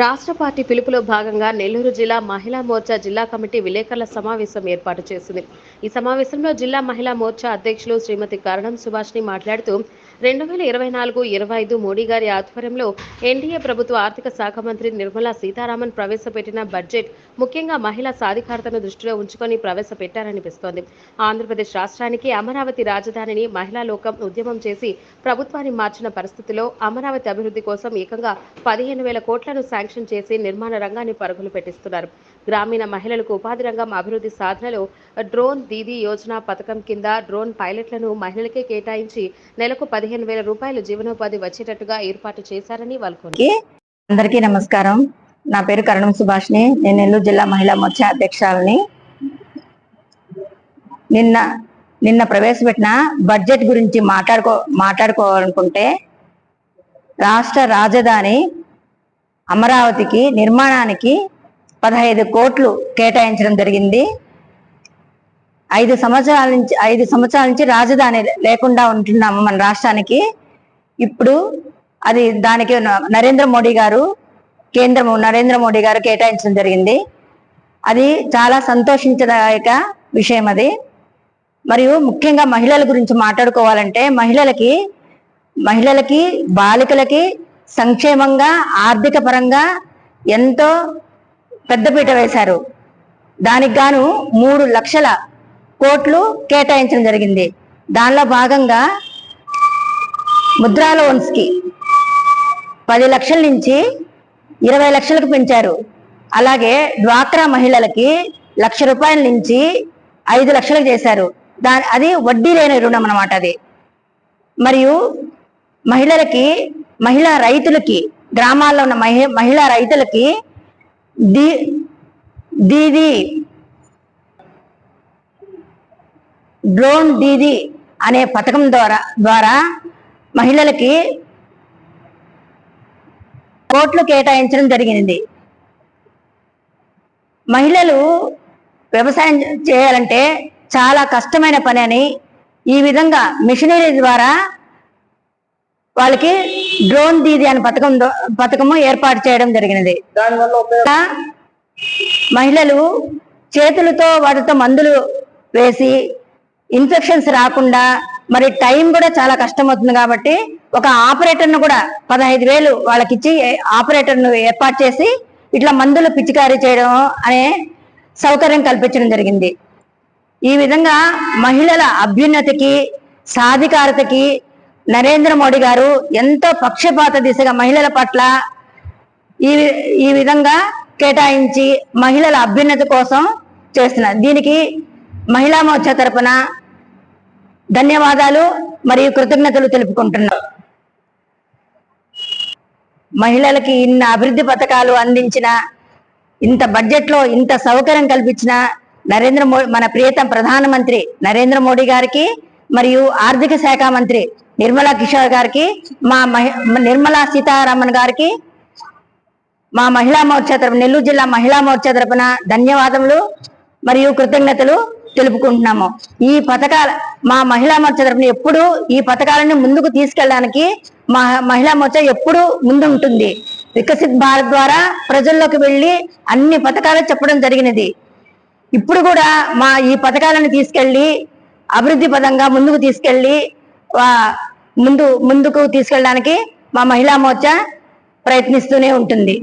రాష్ట్ర పార్టీ పిలుపులో భాగంగా నెల్లూరు జిల్లా మహిళా మోర్చా జిల్లా కమిటీ విలేకరుల సమావేశం ఏర్పాటు చేసింది. ఈ సమావేశంలో జిల్లా మహిళా మోర్చా అధ్యక్షులు శ్రీమతి కరణం సుభాష్ని మాట్లాడుతూ రెండు వేల ఇరవై నాలుగు ఇరవై ఐదు మోడీ గారి ఆధ్వర్యంలో ఎన్డీఏ ప్రభుత్వ ఆర్థిక శాఖ మంత్రి నిర్మలా సీతారామన్ ప్రవేశపెట్టిన బడ్జెట్ ముఖ్యంగా మహిళా సాధికారతను దృష్టిలో ఉంచుకొని ప్రవేశపెట్టారనిపిస్తోంది. ఆంధ్రప్రదేశ్ రాష్ట్రానికి అమరావతి రాజధానిని మహిళా లోకం ఉద్యమం చేసి ప్రభుత్వాన్ని మార్చిన పరిస్థితిలో అమరావతి అభివృద్ధి కోసం ఏకంగా పదిహేను వేల కోట్లను శాంక్షన్ చేసి నిర్మాణ రంగాన్ని పరుగులు పెట్టిస్తున్నారు. గ్రామీణ మహిళలకు ఉపాధి రంగం అభివృద్ధి సాధనలో డ్రోన్ దీదీ యోజన పథకం కింద డ్రోన్ పైలట్లను మహిళలకే కేటాయించి నెలకు పదిహేను వేల రూపాయలు జీవనోపాధి వచ్చేటట్టుగా ఏర్పాటు చేశారని వాళ్ళు అందరికీ అందరికీ నమస్కారం. నా పేరు కరణం సుభాష్ని. నేను నెల్లూరు జిల్లా మహిళా మోర్చా అధ్యక్షురాలని. నిన్న నిన్న ప్రవేశపెట్టిన బడ్జెట్ గురించి మాట్లాడుకో మాట్లాడుకోవాలనుకుంటే రాష్ట్ర రాజధాని అమరావతికి నిర్మాణానికి పదహైదు కోట్లు కేటాయించడం జరిగింది. ఐదు సంవత్సరాల నుంచి ఐదు సంవత్సరాల నుంచి రాజధాని లేకుండా ఉంటున్నాము మన రాష్ట్రానికి. ఇప్పుడు అది దానికి నరేంద్ర మోడీ గారు కేంద్రము నరేంద్ర మోడీ గారు కేటాయించడం జరిగింది. అది చాలా సంతోషించదాయక విషయం అది. మరియు ముఖ్యంగా మహిళల గురించి మాట్లాడుకోవాలంటే మహిళలకి మహిళలకి బాలికలకి సంక్షేమంగా ఆర్థిక పరంగా ఎంతో పెద్దపీట వేశారు. దానికి గాను మూడు లక్షల కోట్లు కేటాయించడం జరిగింది. దానిలో భాగంగా ముద్రా లోన్స్కి పది లక్షల నుంచి ఇరవై లక్షలకు పెంచారు. అలాగే డ్వాక్రా మహిళలకి లక్ష రూపాయల నుంచి ఐదు లక్షలకు చేశారు. దాని అది వడ్డీ లేని రుణం అన్నమాట అది. మరియు మహిళలకి మహిళా రైతులకి గ్రామాల్లో ఉన్న మహి మహిళా రైతులకి దీ దీది డ్రోన్ దీది అనే పథకం ద్వారా ద్వారా మహిళలకి కోట్లు కేటాయించడం జరిగింది మహిళలు వ్యవసాయం చేయాలంటే చాలా కష్టమైన పని అని ఈ విధంగా మిషనరీ ద్వారా వాళ్ళకి డ్రోన్ దీది అనే పథకం పథకము ఏర్పాటు చేయడం జరిగినది. మహిళలు చేతులతో వాటితో మందులు వేసి ఇన్ఫెక్షన్స్ రాకుండా మరి టైం కూడా చాలా కష్టమవుతుంది కాబట్టి ఒక ఆపరేటర్ను కూడా పదహైదు వేలు వాళ్ళకి ఇచ్చి ఆపరేటర్ను ఏర్పాటు చేసి ఇట్లా మందులు పిచికారీ చేయడం అనే సౌకర్యం కల్పించడం జరిగింది. ఈ విధంగా మహిళల అభ్యున్నతికి సాధికారతకి నరేంద్ర మోడీ గారు ఎంతో పక్షపాత దిశగా మహిళల పట్ల ఈ ఈ విధంగా కేటాయించి మహిళల అభ్యున్నతి కోసం చేస్తున్నారు. దీనికి మహిళా మోర్చా తరపున ధన్యవాదాలు మరియు కృతజ్ఞతలు తెలుపుకుంటున్నాం. మహిళలకి ఇన్ని అభివృద్ధి పథకాలు అందించిన ఇంత బడ్జెట్లో ఇంత సౌకర్యం కల్పించిన నరేంద్ర మోడీ మన ప్రియతం ప్రధానమంత్రి నరేంద్ర మోడీ గారికి మరియు ఆర్థిక శాఖ మంత్రి నిర్మలా కిషోర్ గారికి మా మహి నిర్మలా సీతారామన్ గారికి మా మహిళా మోర్చా తరపున నెల్లూరు జిల్లా మహిళా మోర్చా తరపున ధన్యవాదములు మరియు కృతజ్ఞతలు తెలుపుకుంటున్నాము. ఈ పథకాల మా మహిళా మోర్చా తరపున ఎప్పుడు ఈ పథకాలను ముందుకు తీసుకెళ్ళడానికి మా మహిళా మోర్చా ఎప్పుడు ముందు ఉంటుంది వికసిత్ భారత్ ద్వారా ప్రజల్లోకి వెళ్ళి అన్ని పథకాలు చెప్పడం జరిగినది. ఇప్పుడు కూడా మా ఈ పథకాలను తీసుకెళ్ళి అభివృద్ధి పదంగా ముందుకు తీసుకెళ్ళి ముందు ముందుకు తీసుకెళ్ళడానికి మా మహిళా మోర్చా ప్రయత్నిస్తూనే ఉంటుంది.